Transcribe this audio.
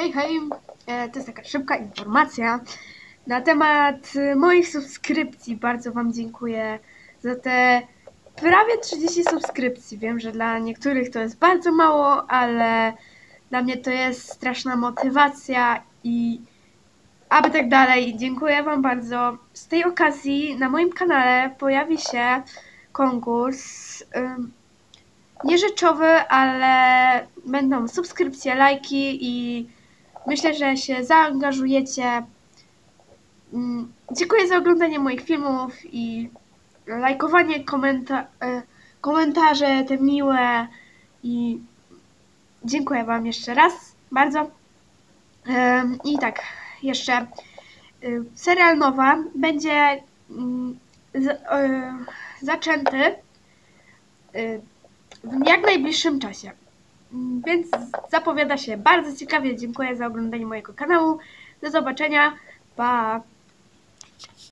Hej, hej, e, to jest taka szybka informacja na temat e, moich subskrypcji. Bardzo Wam dziękuję za te prawie 30 subskrypcji. Wiem, że dla niektórych to jest bardzo mało, ale dla mnie to jest straszna motywacja i aby tak dalej. Dziękuję Wam bardzo. Z tej okazji na moim kanale pojawi się konkurs. ym, Nierzeczowy, ale będą subskrypcje, lajki i myślę, że się zaangażujecie. Mm, Dziękuję za oglądanie moich filmów i lajkowanie, komenta- e, komentarze te miłe i dziękuję Wam jeszcze raz bardzo. I tak, jeszcze y, serial Nowa będzie mm, y, zaczęty w jak najbliższym czasie. Więc zapowiada się bardzo ciekawie. Dziękuję za oglądanie mojego kanału. Do zobaczenia. Pa!